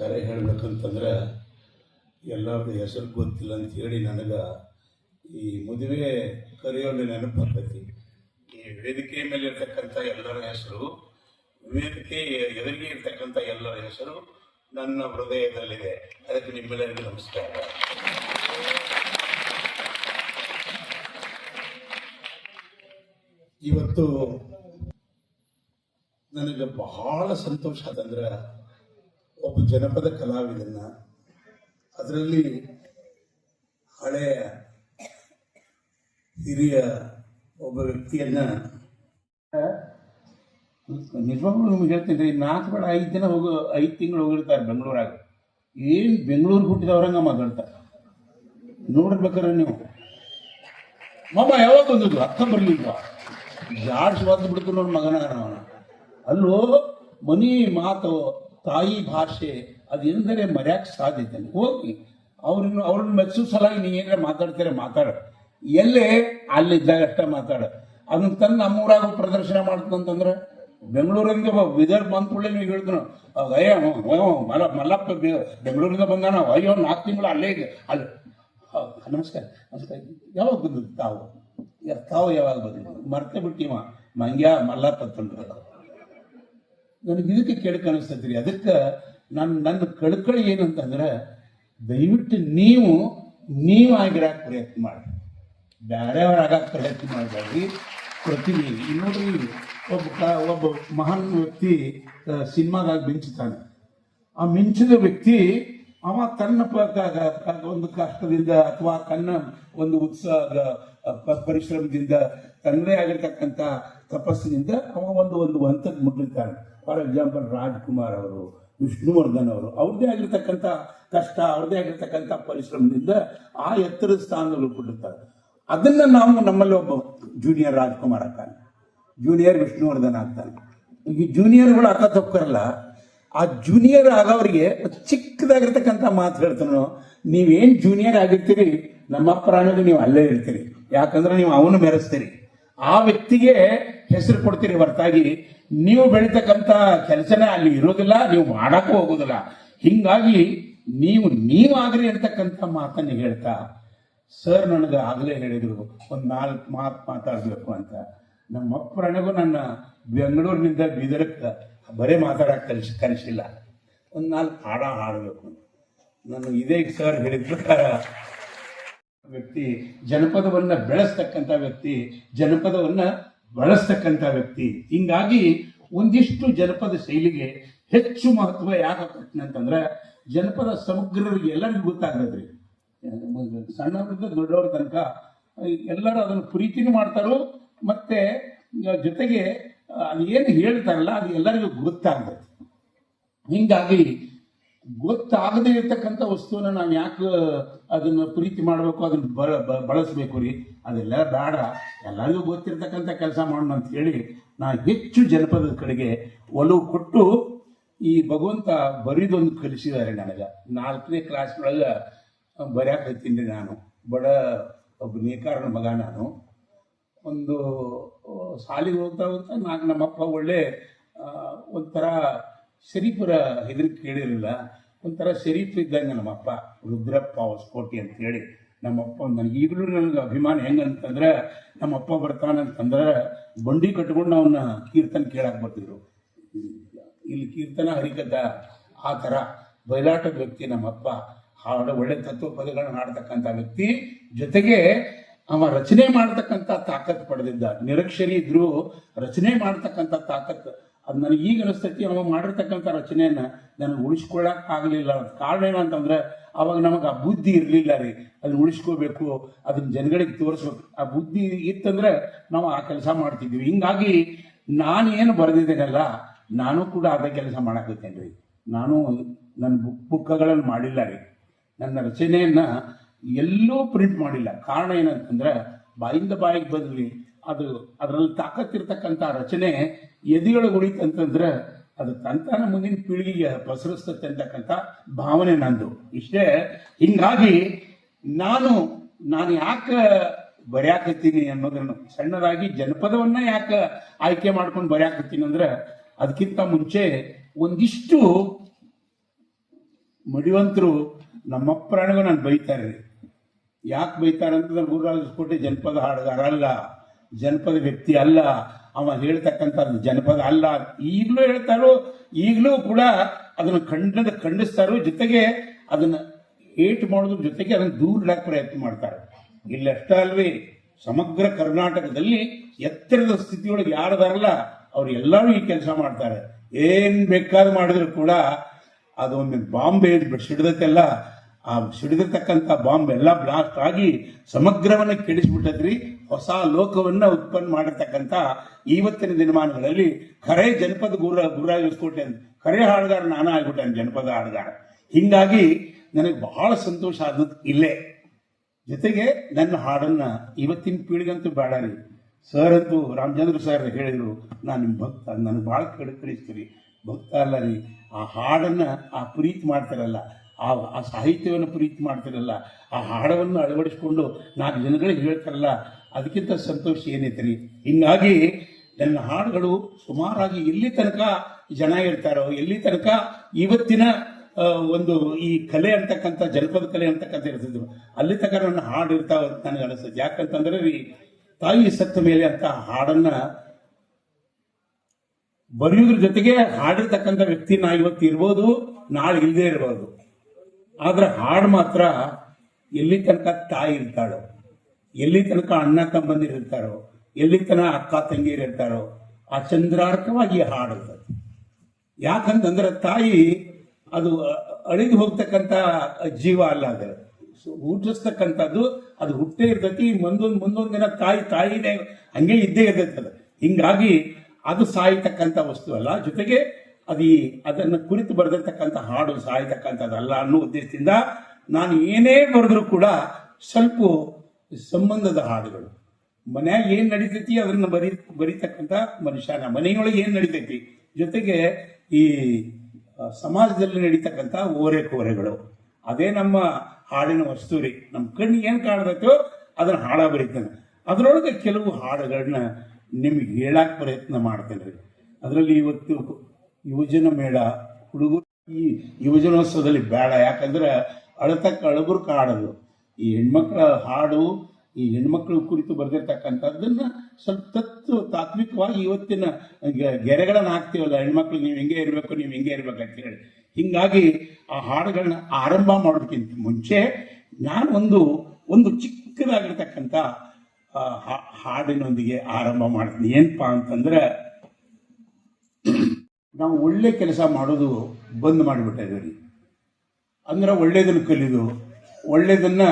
ಕರೆ ಹೇಳ್ಬೇಕಂತಂದ್ರೆ ಎಲ್ಲರದ್ದು ಹೆಸರು ಗೊತ್ತಿಲ್ಲ ಅಂತ ಹೇಳಿ ನನಗೆ ಈ ಮದುವೆ ಕರೆಯೋಲ್ಲಿ ನೆನಪು ಬರ್ತೈತಿ ಈ ವೇದಿಕೆ ಮೇಲೆ ಇರ್ತಕ್ಕಂಥ ಎಲ್ಲರ ಹೆಸರು, ವೇದಿಕೆ ಎದುರಿಗೆ ಇರ್ತಕ್ಕಂಥ ಎಲ್ಲರ ಹೆಸರು ನನ್ನ ಹೃದಯದಲ್ಲಿದೆ. ಅದಕ್ಕೆ ನಿಮ್ಮೆಲ್ಲರಿಗೂ ನಮಸ್ಕಾರ. ಇವತ್ತು ನನಗೆ ಬಹಳ ಸಂತೋಷ ಆದಂದ್ರೆ ಒಬ್ಬ ಜನಪದ ಕಲಾವಿದನ್ನ ಅದರಲ್ಲಿ ಹಳೆಯ ಹಿರಿಯ ಒಬ್ಬ ವ್ಯಕ್ತಿಯನ್ನ ನಿಜವಾಗ್ಲೂ ನಿಮ್ಗೆ ಹೇಳ್ತೀನಿ ರೀ, ನಾಲ್ಕು ಬೇಡ, ಐದು ದಿನ ಹೋಗೋ, ಐದು ತಿಂಗಳು ಹೋಗಿರ್ತಾರೆ ಬೆಂಗಳೂರಾಗ. ಏನು ಬೆಂಗಳೂರು ಹುಟ್ಟಿದವ್ರಂಗ ಮಾತಾಡ್ತಾರೆ. ನೋಡಿರ್ಬೇಕಾರೆ ನೀವು. ಮಾಮ, ಯಾವಾಗ ಬಂದದ್ದು? ಅಕ್ಕ ಬರ್ಲಿಲ್ವಾ? ಯಾರು ಸ್ವಾತ ಬಿಡ್ತು ನೋಡಿ ಮಗನ ಅಲ್ಲೋ, ಮನಿ ಮಾತು ತಾಯಿ ಭಾಷೆ ಅದೆಂದರೆ ಮರ್ಯಾಕೆ ಸಾಧ್ಯತೆ ಹೋಗಿ, ಅವ್ರನ್ನ ಅವ್ರನ್ನ ಮೆಚ್ಚು ಸಲಾಗಿ ನೀ ಏನಾರ ಮಾತಾಡ್ತೀರ ಮಾತಾಡ. ಎಲ್ಲೇ ಅಲ್ಲಿದ್ದಾಗ ಅಷ್ಟೇ ಮಾತಾಡ. ಅದನ್ನ ತಂದು ನಮ್ಮೂರಾಗ ಪ್ರದರ್ಶನ ಮಾಡ್ತಂತಂದ್ರೆ ಬೆಂಗಳೂರಿಂದ ವಿದರ್ ಬಂದ ಕೂಡಲೇ ನೀವು ಹೇಳ್ತಾನ ಅಯ್ಯೋ ಮಲ ಮಲ್ಲಪ್ಪ ಬೆಂಗಳೂರಿಂದ ಬಂದಾನ, ಅಯ್ಯೋ, ನಾಲ್ಕು ತಿಂಗಳು ಅಲ್ಲೇ ಇದೆ. ಅಲ್ಲಿ ನಮಸ್ಕಾರ ನಮಸ್ಕಾರ. ಯಾವಾಗ ಬಂದದ್ದು ತಾವು? ತಾವು ಯಾವಾಗ ಬಂದಿದ್ದು? ಮರ್ತೆ ಬಿಟ್ಟಿವ, ಮಂಗ್ಯ ಮಲ್ಲಪ್ಪ ತಂದ್ರು ನನಗೆ ಇದಕ್ಕೆ ಕೇಳಕ್ ಅನಿಸ್ತೈತ್ರಿ. ಅದಕ್ಕೆ ನನ್ನ ನನ್ನ ಕಳ್ಕಳಿ ಏನಂತಂದ್ರೆ, ದಯವಿಟ್ಟು ನೀವು ನೀವು ಆಗಿರಾಕ ಪ್ರಯತ್ನ ಮಾಡಿ ಆಗಕ್ಕೆ ಪ್ರಯತ್ನ ಮಾಡಬೇಡ್ರಿ. ಪ್ರತಿಭೆ ಈಗ ನೋಡ್ರಿ, ಒಬ್ಬ ಒಬ್ಬ ಮಹಾನ್ ವ್ಯಕ್ತಿ ಸಿನಿಮಾದಾಗ ಮಿಂಚುತ್ತಾನೆ ಆ ಮಿಂಚಿದ ವ್ಯಕ್ತಿ, ಅವ ತನ್ನ ಒಂದು ಕಷ್ಟದಿಂದ ಅಥವಾ ತನ್ನ ಒಂದು ಉತ್ಸಾಹ ಪರಿಶ್ರಮದಿಂದ ತನ್ನದೇ ಆಗಿರ್ತಕ್ಕಂಥ ತಪಸ್ಸಿನಿಂದ ಅವ ಒಂದು ಒಂದು ಹಂತಕ್ಕೆ ಮುಟ್ಟಿರ್ತಾನೆ. ಫಾರ್ ಎಕ್ಸಾಂಪಲ್ ರಾಜ್ಕುಮಾರ್ ಅವರು, ವಿಷ್ಣುವರ್ಧನ್ ಅವರು, ಅವ್ರದ್ದೇ ಆಗಿರ್ತಕ್ಕಂಥ ಕಷ್ಟ, ಅವ್ರದ್ದೇ ಆಗಿರ್ತಕ್ಕಂಥ ಪರಿಶ್ರಮದಿಂದ ಆ ಎತ್ತರದ ಸ್ಥಾನದಲ್ಲಿ ಕೊಟ್ಟಿರ್ತಾರೆ ಅದನ್ನ ನಾವು ನಮ್ಮಲ್ಲಿ ಒಬ್ಬ ಜೂನಿಯರ್ ರಾಜ್ಕುಮಾರ್ ಆಗ್ತಾನೆ. ಜೂನಿಯರ್ ವಿಷ್ಣುವರ್ಧನ್ ಆಗ್ತಾನೆ. ಈ ಜೂನಿಯರ್ಗಳು ಅರ್ಥ ತಪ್ಪರಲ್ಲ ಆ ಜೂನಿಯರ್ ಆಗೋರಿಗೆ ಚಿಕ್ಕದಾಗಿರ್ತಕ್ಕಂಥ ಮಾತು ಹೇಳ್ತಾನೋ ನೀವೇನು ಜೂನಿಯರ್ ಆಗಿರ್ತೀರಿ, ನಮ್ಮ ಪ್ರಾಣಿಗೂ ನೀವು ಅಲ್ಲೇ ಇರ್ತೀರಿ. ಯಾಕಂದ್ರೆ ನೀವು ಅವನು ಮೆರೆಸ್ತೀರಿ. ಆ ವ್ಯಕ್ತಿಗೆ ಹೆಸರು ಕೊಡ್ತೀರಿ ಹೊರತಾಗಿ. ನೀವು ಬೆಳೀತಕ್ಕಂಥ ಕೆಲಸನೇ ಅಲ್ಲಿ ಇರೋದಿಲ್ಲ, ನೀವು ಮಾಡಕ್ಕೂ ಹೋಗೋದಿಲ್ಲ. ಹಿಂಗಾಗಿ ನೀವು ನೀವಾಗ್ರಿ ಅಂತಕ್ಕಂಥ ಮಾತನ್ನು ಹೇಳ್ತಾ, ಸರ್, ನನಗೆ ಆಗಲೇ ಹೇಳಿದರು, ಒಂದು ನಾಲ್ಕು ಮಾತು ಮಾತಾಡಬೇಕು ಅಂತ. ನಮ್ಮ ಅಪ್ಪರಣೆಗೂ ನನ್ನ ಬೆಂಗಳೂರಿನಿಂದ ಬೀದರಕ್ಕೆ ಬರೇ ಮಾತಾಡಕ್ಕೆ ಕಲಿಸಿ ಕಲಿಸಿಲ್ಲ ಒಂದು ನಾಲ್ಕು ಹಾಡ ಹಾಡಬೇಕು. ನಾನು ಇದೇ ಸರ್ ಹೇಳಿದ ಪ್ರಕಾರ, ವ್ಯಕ್ತಿ ಜನಪದವನ್ನು ಬೆಳೆಸ್ತಕ್ಕಂಥ ವ್ಯಕ್ತಿ ಜನಪದವನ್ನ ಬಳಸ್ತಕ್ಕಂಥ ವ್ಯಕ್ತಿ. ಹಿಂಗಾಗಿ ಒಂದಿಷ್ಟು ಜನಪದ ಶೈಲಿಗೆ ಹೆಚ್ಚು ಮಹತ್ವ ಯಾಕೆ ಅಂತಂದ್ರೆ ಜನಪದ ಸಮಗ್ರರಿಗೆ ಎಲ್ಲರಿಗೂ ಗೊತ್ತಾಗ್ತದ್ರಿ. ಸಣ್ಣವರಿಂದ ದೊಡ್ಡವ್ರ ತನಕ ಎಲ್ಲರೂ ಅದನ್ನು ಪ್ರೀತಿನೂ ಮಾಡ್ತಾರೋ, ಮತ್ತೆ ಜೊತೆಗೆ ಅದು ಏನು ಹೇಳ್ತಾರಲ್ಲ ಅದು ಎಲ್ಲರಿಗೂ ಗೊತ್ತಾಗ್ತದೆ. ಹಿಂಗಾಗಿ ಗೊತ್ತಾಗದೇ ಇರ್ತಕ್ಕಂಥ ವಸ್ತುವನ್ನ ನಾವು ಯಾಕೆ ಅದನ್ನ ಪ್ರೀತಿ ಮಾಡಬೇಕು, ಅದನ್ನ ಬಳ ಬಳಸ್ಬೇಕು ರೀ? ಅದೆಲ್ಲ ಬೇಡ ಎಲ್ಲರಿಗೂ ಗೊತ್ತಿರ್ತಕ್ಕಂಥ ಕೆಲಸ ಮಾಡೋಣ ಅಂತ ಹೇಳಿ ನಾ ಹೆಚ್ಚು ಜನಪದದ ಕಡೆಗೆ ಒಲವು ಕೊಟ್ಟು ಈ ಭಗವಂತ ಬರೀದೊಂದು ಕಲಿಸಿದ್ದಾರೆ ನನಗೆ. ನಾಲ್ಕನೇ ಕ್ಲಾಸ್ ಒಳಗೆ ಹತ್ತೀನಿ ನಾನು. ಬಡ ಒಬ್ಬ ನೇಕಾರನ ಮಗ ನಾನು. ಒಂದು ಶಾಲೆಗೆ ಹೋಗ್ತಾ ಹೋಗ್ತಾ ನಾಲ್ಕು ನಮ್ಮಪ್ಪ ಒಳ್ಳೆ ಒಂಥರ ಶರೀಫರ ಹೆದರಿಕೆ ಕೇಳಿರಲಿಲ್ಲ. ಒಂಥರ ಶರೀಫ್ ಇದ್ದಂಗೆ ನಮ್ಮಪ್ಪ ರುದ್ರಪ್ಪ ಹೊಸಕೋಟಿ ಅಂತ ಹೇಳಿ ನಮ್ಮಪ್ಪ ನನಗೆ ಈಗಲೂ ನನಗೆ ಅಭಿಮಾನ ಹೆಂಗಂತಂದ್ರೆ ನಮ್ಮಪ್ಪ ಬರ್ತಾನಂತಂದ್ರೆ ಬಂಡಿ ಕಟ್ಕೊಂಡು ಅವನ್ನ ಕೀರ್ತನ ಕೇಳಕ್ ಬರ್ತಿದ್ರು. ಇಲ್ಲಿ ಕೀರ್ತನ ಹರಿಕದ್ದ ಆ ಥರ ಬಯಲಾಟದ ವ್ಯಕ್ತಿ ನಮ್ಮಪ್ಪ ಹಾಡು ಒಳ್ಳೆ ತತ್ವ ಪದಗಳನ್ನು ಹಾಡ್ತಕ್ಕಂಥ ವ್ಯಕ್ತಿ. ಜೊತೆಗೆ ಅವ ರಚನೆ ಮಾಡ್ತಕ್ಕಂಥ ತಾಕತ್ ಪಡೆದಿದ್ದ. ನಿರಕ್ಷರಿ ಇದ್ರು ರಚನೆ ಮಾಡ್ತಕ್ಕಂಥ ತಾಕತ್ ಅದು ನನಗೆ ಈಗ ಅನಿಸ್ತೈತಿ ಅವಾಗ ಮಾಡಿರ್ತಕ್ಕಂಥ ರಚನೆಯನ್ನು ನನಗೆ ಉಳಿಸ್ಕೊಳ್ಳೋಕೆ ಆಗಲಿಲ್ಲ. ಕಾರಣ ಏನಂತಂದ್ರೆ, ಅವಾಗ ನಮಗೆ ಆ ಬುದ್ಧಿ ಇರಲಿಲ್ಲ ರೀ. ಅದನ್ನ ಉಳಿಸ್ಕೋಬೇಕು, ಅದನ್ನ ಜನಗಳಿಗೆ ತೋರಿಸ್ಬೇಕು. ಆ ಬುದ್ಧಿ ಇತ್ತಂದ್ರೆ ನಾವು ಆ ಕೆಲಸ ಮಾಡ್ತಿದ್ವಿ. ಹಿಂಗಾಗಿ ನಾನು ಏನು ಬರೆದಿದ್ದೇನಲ್ಲ, ನಾನು ಕೂಡ ಅದೇ ಕೆಲಸ ಮಾಡಾಕತ್ತೇನೆ ರೀ. ನಾನು ನನ್ನ ಬುಕ್ ಬುಕ್ಕಗಳನ್ನು ಮಾಡಿಲ್ಲ ರೀ. ನನ್ನ ರಚನೆಯನ್ನು ಎಲ್ಲೂ ಪ್ರಿಂಟ್ ಮಾಡಿಲ್ಲ. ಕಾರಣ ಏನಂತಂದ್ರೆ, ಬಾಯಿಂದ ಬಾಯಿಗೆ ಬದಲಿ ಅದು ಅದರಲ್ಲಿ ತಾಕತ್ತಿರ್ತಕ್ಕಂಥ ರಚನೆ ಎದೆಯೊಳಗೆ ಉಳಿತಂತಂದ್ರೆ ಅದು ತಂತಾನ ಮುಂದಿನ ಪೀಳಿಗೆಗೆ ಪಸರಿಸ್ತತೆ ಅಂತಕ್ಕಂಥ ಭಾವನೆ ನಂದು. ಇಷ್ಟೇ, ಹಿಂಗಾಗಿ ನಾನು ನಾನು ಯಾಕೆ ಬರೆಯಾಕತ್ತೀನಿ ಅನ್ನೋದನ್ನು ಸಣ್ಣದಾಗಿ ಜನಪದವನ್ನ ಯಾಕೆ ಆಯ್ಕೆ ಮಾಡ್ಕೊಂಡು ಬರೆಯಾಕತ್ತೀನಿ ಅಂದ್ರೆ ಅದಕ್ಕಿಂತ ಮುಂಚೆ ಒಂದಿಷ್ಟು ಮಡಿವಂತರು ನಮ್ಮ ಪ್ರಾಣಿಗೂ ನಾನು ಬೈತಾರೆ ಯಾಕೆ ಬೈತಾರೆ ಅಂತಂದ್ರೆ ಗುರುರಾಜ ಕೋಟೆ ಜನಪದ ಹಾಡುಗಾರ ಅಲ್ಲ ಜನಪದ ವ್ಯಕ್ತಿ ಅಲ್ಲ. ಅವ ಹೇಳ್ತಕ್ಕಂಥದ್ದು ಜನಪದ ಅಲ್ಲ. ಈಗಲೂ ಹೇಳ್ತಾರೋ, ಈಗಲೂ ಕೂಡ ಅದನ್ನು ಖಂಡದ ಖಂಡಿಸ್ತಾರೋ ಜೊತೆಗೆ ಅದನ್ನ ಏಟ್ ಮಾಡೋದ್ರ ಜೊತೆಗೆ ಅದನ್ನು ದೂರ ಇಡಕ್ಕೆ ಪ್ರಯತ್ನ ಮಾಡ್ತಾರೆ. ಇಲ್ಲಷ್ಟೇ ಅಲ್ವೇ, ಸಮಗ್ರ ಕರ್ನಾಟಕದಲ್ಲಿ ಎತ್ತರದ ಸ್ಥಿತಿಯೊಳಗೆ ಯಾರದಾರಲ್ಲ ಅವ್ರು ಎಲ್ಲರೂ ಈ ಕೆಲಸ ಮಾಡ್ತಾರೆ. ಏನ್ ಬೇಕಾದ್ರೂ ಮಾಡಿದ್ರು ಕೂಡ ಅದೊಂದು ಬಾಂಬ್ ಬಾಂಬ್ ಸಿಡಿದತ್ತೆಲ್ಲ ಆ ಸಿಡಿದಿರ್ತಕ್ಕಂಥ ಬಾಂಬ್ ಎಲ್ಲ ಬ್ಲಾಸ್ಟ್ ಆಗಿ ಸಮಗ್ರವನ್ನ ಕೆಡಿಸ್ಬಿಟ್ಟದ್ರಿ. ಹೊಸ ಲೋಕವನ್ನ ಉತ್ಪನ್ನ ಮಾಡಿರ್ತಕ್ಕಂಥ ಇವತ್ತಿನ ದಿನಮಾನಗಳಲ್ಲಿ ಖರೆ ಜನಪದ ಗುರ ಗುರಾಗಿಸ್ಕೊಟ್ಟೆ ಖರೆ ಹಾಡುಗಾರ ನಾನು ಆಗ್ಬಿಟ್ಟೆ ಜನಪದ ಹಾಡುಗಾರ. ಹಿಂಗಾಗಿ ನನಗೆ ಬಹಳ ಸಂತೋಷ ಆದದ್ದು ಇಲ್ಲೇ. ಜೊತೆಗೆ ನನ್ನ ಹಾಡನ್ನ ಇವತ್ತಿನ ಪೀಳಿಗಂತೂ ಬೇಡ ರೀ. ಸರ್ ಅಂತೂ ರಾಮಚಂದ್ರ ಸರ್ ಹೇಳಿದ್ರು ನಾನು ನಿಮ್ಮ ಭಕ್ತ, ನನಗೆ ಭಾಳ ಕಡೆ ಕಳಿಸ್ತೀರಿ. ಭಕ್ತ ಅಲ್ಲ ರೀ. ಆ ಹಾಡನ್ನ ಆ ಪ್ರೀತಿ ಮಾಡ್ತಾರಲ್ಲ, ಆ ಆ ಸಾಹಿತ್ಯವನ್ನು ಪ್ರೀತಿ ಮಾಡ್ತಿರಲ್ಲ, ಆ ಹಾಡವನ್ನು ಅಳವಡಿಸ್ಕೊಂಡು ನಾಲ್ಕು ಜನಗಳಿಗೆ ಹೇಳ್ತಾರಲ್ಲ ಅದಕ್ಕಿಂತ ಸಂತೋಷ ಏನೈತ್ರಿ ಹಿಂಗಾಗಿ ನನ್ನ ಹಾಡುಗಳು ಸುಮಾರಾಗಿ ಎಲ್ಲಿ ತನಕ ಜನ ಇರ್ತಾರೋ ಎಲ್ಲಿ ತನಕ ಇವತ್ತಿನ ಒಂದು ಈ ಕಲೆ ಅಂತಕ್ಕಂಥ, ಜನಪದ ಕಲೆ ಅಂತಕ್ಕಂಥ ಇರ್ತಿದ್ರು ಅಲ್ಲಿ ತನಕ ನನ್ನ ಹಾಡು ಇರ್ತಾವ ಅಂತ ನನಗೆ ಅನಿಸ್ತದೆ ಯಾಕಂತಂದ್ರೆ ರೀ, ತಾಯಿ ಸತ್ತ ಮೇಲೆ ಅಂತ ಹಾಡನ್ನ ಬರೆಯೋದ್ರ ಜೊತೆಗೆ ಹಾಡಿರ್ತಕ್ಕಂಥ ವ್ಯಕ್ತಿ ನಾ ಇವತ್ತು ಇರ್ಬೋದು, ನಾಳೆ ಇಲ್ಲದೆ ಇರ್ಬೋದು. ಆದ್ರೆ ಹಾಡು ಮಾತ್ರ ಎಲ್ಲಿ ತನಕ ತಾಯಿ ಇರ್ತಾಳೋ. ಎಲ್ಲಿ ತನಕ ಅಣ್ಣ ತಮ್ಮಂದಿರು ಇರ್ತಾರೋ, ಎಲ್ಲಿ ತನಕ ಅಕ್ಕ ತಂಗಿರಿರ್ತಾರೋ ಆ ಚಂದ್ರಾರ್ಥವಾಗಿ ಹಾಡುತ್ತೆ. ಯಾಕಂತಂದ್ರೆ ತಾಯಿ ಅದು ಅಳಿದು ಹೋಗ್ತಕ್ಕಂಥ ಜೀವ ಅಲ್ಲ ಅದು. ಸೊ ಹುಟ್ಟಿಸ್ತಕ್ಕಂಥದ್ದು ಅದು ಹುಟ್ಟೇ ಇರ್ತೈತಿ, ಮುಂದೊಂದು ಮುಂದೊಂದು ದಿನ ತಾಯಿ ತಾಯಿನೇ ಹಂಗೆ ಇದ್ದೇ ಇರ್ತೈತೆ ಅದು. ಹಿಂಗಾಗಿ ಅದು ಸಾಯ್ತಕ್ಕಂಥ ವಸ್ತು ಅಲ್ಲ. ಜೊತೆಗೆ ಅದು ಈ ಅದನ್ನು ಕುರಿತು ಬರೆದಿರ್ತಕ್ಕಂಥ ಹಾಡು ಸಾಯ್ತಕ್ಕಂಥದ್ದಲ್ಲ ಅನ್ನೋ ಉದ್ದೇಶದಿಂದ ನಾನು ಏನೇ ಬರೆದ್ರು ಕೂಡ ಸ್ವಲ್ಪ ಸಂಬಂಧದ ಹಾಡುಗಳು. ಮನ್ಯಾಗ ಏನ್ ನಡೀತೈತಿ ಅದನ್ನ ಬರಿ ಬರೀತಕ್ಕಂಥ ಮನುಷ್ಯನ ಮನೆಯೊಳಗೆ ಏನ್ ನಡೀತೈತಿ? ಜೊತೆಗೆ ಈ ಸಮಾಜದಲ್ಲಿ ನಡೀತಕ್ಕಂಥ ಓರೆ ಕೋರೆಗಳು ಅದೇ ನಮ್ಮ ಹಾಡಿನ ವಸ್ತು ರೀ. ನಮ್ಮ ಕಣ್ಣಿಗೆ ಏನು ಕಾಣ್ತೈತೋ ಅದನ್ನ ಹಾಡ ಬರೀತಾನೆ. ಅದರೊಳಗೆ ಕೆಲವು ಹಾಡುಗಳನ್ನ ನಿಮ್ಗೆ ಹೇಳಕ್ ಪ್ರಯತ್ನ ಮಾಡ್ತೇನೆ ರೀ. ಅದರಲ್ಲಿ ಇವತ್ತು ಯುವಜನ ಮೇಳ, ಹುಡುಗರು ಈ ಯುವಜನೋತ್ಸವದಲ್ಲಿ ಬೇಡ. ಯಾಕಂದ್ರೆ ಅಳತಕ್ಕ ಅಳಬರು ಹಾಡೋದು. ಈ ಹೆಣ್ಮಕ್ಳ ಹಾಡು, ಈ ಹೆಣ್ಮಕ್ಳ ಕುರಿತು ಬರೆದಿರ್ತಕ್ಕಂಥದ್ದನ್ನ ಸ್ವಲ್ಪ ತತ್ವ, ತಾತ್ವಿಕವಾಗಿ ಇವತ್ತಿನ ಗೆರೆಗಳನ್ನ ಹಾಕ್ತೀವಲ್ಲ, ಹೆಣ್ಮಕ್ಳು ನೀವು ಹೆಂಗೆ ಇರಬೇಕು, ನೀವು ಹೆಂಗೆ ಇರ್ಬೇಕು ಅಂತ ಹೇಳಿ. ಹಿಂಗಾಗಿ ಆ ಹಾಡುಗಳನ್ನ ಆರಂಭ ಮಾಡೋದಕ್ಕಿಂತ ಮುಂಚೆ ನಾನು ಒಂದು ಒಂದು ಚಿಕ್ಕದಾಗಿರ್ತಕ್ಕಂಥ ಹಾಡಿನೊಂದಿಗೆ ಆರಂಭ ಮಾಡ್ತೀನಿ. ಏನಪ್ಪಾ ಅಂತಂದ್ರೆ, ನಾವು ಒಳ್ಳೆ ಕೆಲಸ ಮಾಡೋದು ಬಂದ್ ಮಾಡಿಬಿಟ್ಟಿದ್ದೀವಿ. ಅಂದ್ರೆ ಒಳ್ಳೇದನ್ನು ಕಲಿಯೋದು ಒಳ್ಳೇದನ್ನ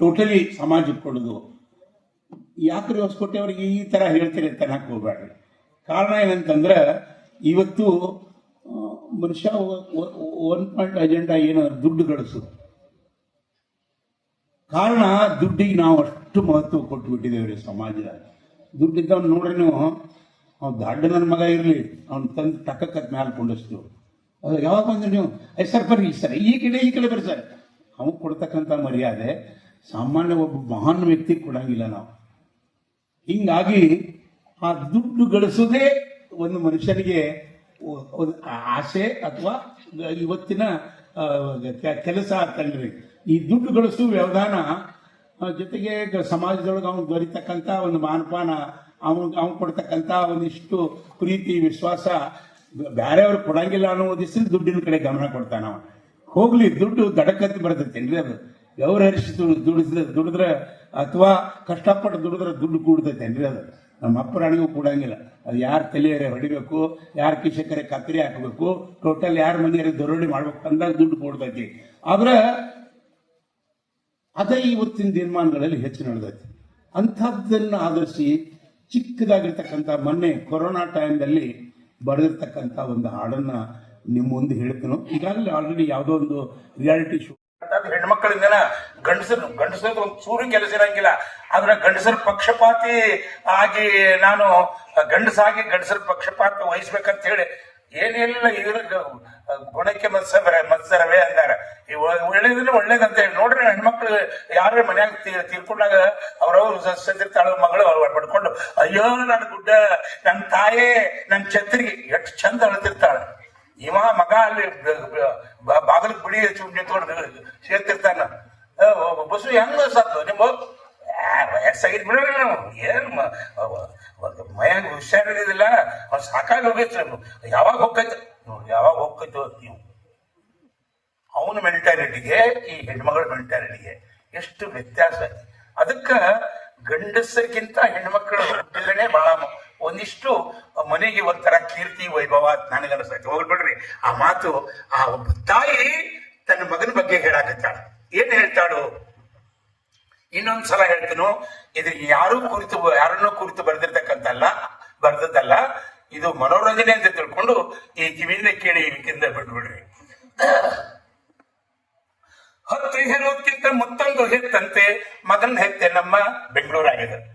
ಟೋಟಲಿ ಸಮಾಜಕ್ಕೆ ಕೊಡೋದು. ಯಾಕ್ರಿ ಹೊಸಕೋಟೆ ಅವರಿಗೆ ಈ ತರ ಹೇಳ್ತೀರಿ ಅಂತ ಅನ್ನಕ್ ಹೋಗ್ಬೇಡ್ರಿ ಕಾರಣ ಏನಂತಂದ್ರೆ, ಇವತ್ತು ಮನುಷ್ಯ ಒನ್ ಪಾಯಿಂಟ್ ಅಜೆಂಡಾ ಏನು ದುಡ್ಡು ಗಳಿಸೋದು ಕಾರಣ ದುಡ್ಡಿಗೆ ನಾವು ಅಷ್ಟು ಮಹತ್ವ ಕೊಟ್ಟು ರೀ ಸಮಾಜದಾಗ ದುಡ್ಡಿದ್ದವ್ನು ನೋಡ್ರಿ ನೀವು, ಅವ್ನು ದಡ್ಡ ನನ್ನ ಮಗ ಇರಲಿ, ಅವ್ನು ತಂದು ಟಕ್ಕಕ್ಕತ್ ಮ್ಯಾಲೆ ಕುಂಡಿಸ್ತು ಅದು ಯಾವಾಗ ಬಂದ್ರಿ ನೀವು ಐ ಸರ್ ಬರ್ರಿ ಸರ್ ಈ ಕಡೆ ಈ ಕಡೆ ಬರ್ರಿ ಸರ್ ಅವ್ನು ಕೊಡ್ತಕ್ಕಂಥ ಮರ್ಯಾದೆ ಸಾಮಾನ್ಯ ಒಬ್ಬ ಮಹಾನ್ ವ್ಯಕ್ತಿ ಕೊಡಂಗಿಲ್ಲ ನಾವು. ಹಿಂಗಾಗಿ ಆ ದುಡ್ಡು ಗಳಿಸೋದೇ ಒಂದು ಮನುಷ್ಯನಿಗೆ ಆಸೆ ಅಥವಾ ಇವತ್ತಿನ ಕೆಲಸ ಅಂತಂದ್ರೆ ಈ ದುಡ್ಡು ಗಳಿಸೋ ವ್ಯವಧಾನ ಜೊತೆಗೆ ಸಮಾಜದೊಳಗೆ ಅವನು ದೊರೀತಕ್ಕಂಥ ಒಂದು ಮಾನಪಾನ, ಅವನು, ಅವ್ನು ಕೊಡ್ತಕ್ಕಂಥ ಒಂದಿಷ್ಟು ಪ್ರೀತಿ, ವಿಶ್ವಾಸ, ಬೇರೆಯವ್ರು ಕೊಡಂಗಿಲ್ಲ ಅನ್ನೋ ದುಡ್ಡಿನ ಕಡೆ ಗಮನ ಕೊಡ್ತಾನೆ ಅವ ಹೋಗ್ಲಿ, ದುಡ್ಡು ದಡಕತ್ತಿ ಬರ್ತೈತೇನ್ರಿ ಅದು? ಗೌರವಿಸಿ ದುಡಿದ್ರೆ ದುಡಿದ್ರೆ ಅಥವಾ ಕಷ್ಟಪಟ್ಟು ದುಡಿದ್ರೆ ದುಡ್ಡು ಕೂಡ್ತೈತೇನ್ರಿ ಅದು? ನಮ್ಮ ಅಪ್ಪರಾಣಿಗೂ ಕೂಡಂಗಿಲ್ಲ. ಅದು ಯಾರ ತಲೆಯರೆ ಹೊಡಿಬೇಕು, ಯಾರ ಕಿಶಕರೆ ಕತ್ತರಿ ಹಾಕಬೇಕು, ಟೋಟಲ್ ಯಾರ ಮನೆಯರೆ ದರೋಡಿ ಮಾಡ್ಬೇಕು ಅಂದಾಗ ದುಡ್ಡು ಕೊಡ್ತೈತಿ. ಆದ್ರೆ ಅದೇ ಇವತ್ತಿನ ದಿನಮಾನಗಳಲ್ಲಿ ಹೆಚ್ಚು ನಡೆದೈತಿ. ಅಂಥದ್ದನ್ನು ಆಧರಿಸಿ ಚಿಕ್ಕದಾಗಿರ್ತಕ್ಕಂಥ ಮೊನ್ನೆ ಕೊರೋನಾ ಟೈಮ್ದಲ್ಲಿ ಬರೆದಿರ್ತಕ್ಕಂಥ ಒಂದು ಹಾಡನ್ನ ನಿಮ್ಮ ಮುಂದೆ ಹೇಳ್ತೀನಿ? ಈಗಾಗಲೇ ಆಲ್ರೆಡಿ ಯಾವುದೋ ಒಂದು ರಿಯಾಲಿಟಿ ಶೋ ಹೆಣ್ಮಕ್ಳಿಂದನ ಗಂಡಸರು ಗಂಡಸರ ಒಂದು ಸೂರು ಕೆಲಸ ಇರಂಗಿಲ್ಲ. ಆದ್ರೆ ಗಂಡಸರ ಪಕ್ಷಪಾತಿ ಆಗಿ ನಾನು ಗಂಡಸಾಗಿ ಗಂಡಸರ ಪಕ್ಷಪಾತ ವಹಿಸ್ಬೇಕಂತ ಹೇಳಿ ಏನಿಲ್ಲ ಇದ್ರ ಗುಣಕ್ಕೆ ಮತ್ಸರ ಮತ್ಸರವೇ ಅಂದಾರ. ಈ ಒ- ಒಳ್ಳೇದಿಲ್ಲ ಒಳ್ಳೇದಂತ ಹೇಳಿ. ನೋಡ್ರಿ ಹೆಣ್ಮಕ್ಳು ಯಾರೇ ಮನ್ಯಾಗ ತೀರ್ಕೊಂಡಾಗ ಅವ್ರವ್ರು ಸತ್ತಿರ್ತಾಳ ಮಗಳು ಅವ್ರು ಪಡ್ಕೊಂಡು ಅಯ್ಯೋ ನನ್ನ ಗುಡ್ಡ ನನ್ನ ತಾಯೇ ನನ್ನ ಛತ್ರಿಗೆ ಎಷ್ಟು ಚಂದ ಅಳ್ತಿರ್ತಾಳ. ಇವ ಮಗ ಅಲ್ಲಿ ಬಾಗಲ್ ಬಿಡಿ ಹಚ್ಚಿ ನಿಂತ್ಕೊಂಡು ಸೇರ್ತಿರ್ತಾನ. ಬಸ್ಸು ಹೆಂಗ ಸತ್ತು? ನಿಮ್ಮ ವಯಸ್ಸಾಗಿದ್ ಬಿಡ ಏನ್ ಮೈಯಾಗ ಹುಷಾರಿರೋದಿಲ್ಲ ಅವ್ನು ಸಾಕಾಗಿ ಹೋಗೈತೆ ಯಾವಾಗ ಹೋಗ್ತೈತೆ? ನೋಡಿ, ಯಾವಾಗ ಹೋಗ್ತೈತೋ ನೀವು ಅವನ ಮೆಂಟಾಲಿಟಿಗೆ, ಈ ಹೆಣ್ಮಗಳ ಮೆಂಟಾಲಿಟಿಗೆ ಎಷ್ಟು ವ್ಯತ್ಯಾಸ. ಅದಕ್ಕ ಗಂಡಸರಿಗಿಂತ ಹೆಣ್ಮಕ್ಳು ಹುಟ್ಟಿದ್ರೇನೆ ಬಹಳ ಒಂದಿಷ್ಟು ಮನೆಗೆ ಒಂಥರ ಕೀರ್ತಿ, ವೈಭವ ನನಗನ್ನಿಸ್ತೈತಿ ಹೋಗ್ಬಿಡ್ರಿ ಆ ಮಾತು ಆ ಒಬ್ಬ ತಾಯಿ ತನ್ನ ಮಗನ ಬಗ್ಗೆ ಹೇಳಾಕತ್ತಾಳ. ಏನ್ ಹೇಳ್ತಾಳು? ಇನ್ನೊಂದ್ಸಲ ಹೇಳ್ತೀನು ಇದು ಯಾರು ಕುರಿತು, ಯಾರನ್ನೂ ಕುರಿತು ಬರೆದಿರ್ತಕ್ಕಂಥಲ್ಲ, ಬರ್ದದ್ದಲ್ಲ, ಇದು ಮನೋರಂಜನೆ ಅಂತ ತಿಳ್ಕೊಂಡು ಈ ಕಿವಿಯಿಂದ ಕೇಳಿ ಕಿಂದ ಬಿಟ್ಬಿಡ್ರಿ. ಹತ್ತು ಹೇಳೋದ್ಕಿಂತ ಮತ್ತೊಂದು ಹೆತ್ತಂತೆ ಮಗನ ಹೆತ್ತೆ ನಮ್ಮ ಬೆಂಗಳೂರಾಗಿದೆ.